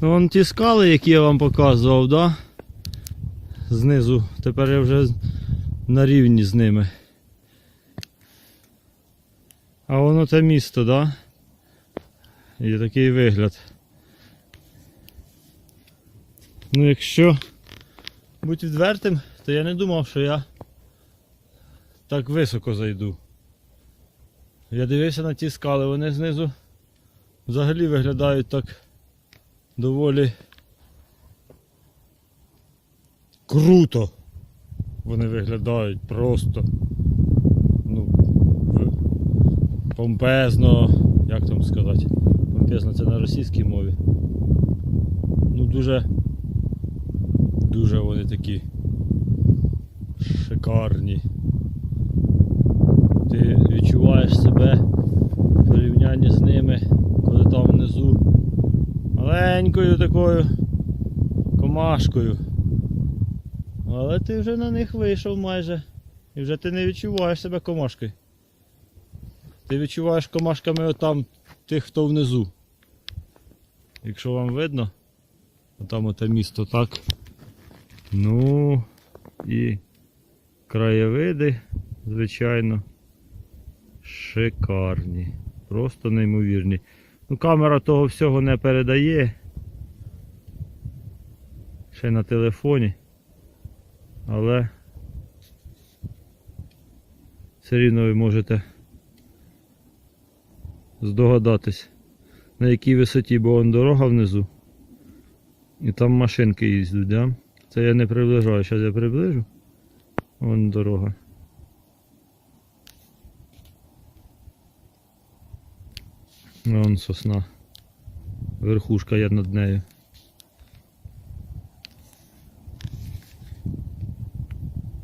Ну, Вон ті скали, які я вам показував, да? Знизу. Тепер я вже на рівні з ними. А воно те місто, да? І такий вигляд. Ну, якщо бути відвертим, то я не думав, що я так високо зайду. Я дивився на ті скали, вони знизу взагалі виглядають так доволі круто. Вони виглядають просто ну, помпезно, як там сказати, помпезно це на російській мові. Ну дуже, дуже вони такі шикарні. Ти відчуваєш себе в порівнянні з ними, коли там внизу маленькою такою комашкою. Але ти вже на них вийшов майже. І вже ти не відчуваєш себе комашкою. Ти відчуваєш комашками отам тих, хто внизу. Якщо вам видно, отам оте місто так. Ну і краєвиди, звичайно, шикарні. Просто неймовірні. Ну, камера того всього не передає. Ще на телефоні. Але все рівно ви можете здогадатись, на якій висоті, бо вон дорога внизу. І там машинки їздять, да? Це я не приближаю, зараз я приближу. Вон дорога. Вон сосна. Верхушка є над нею.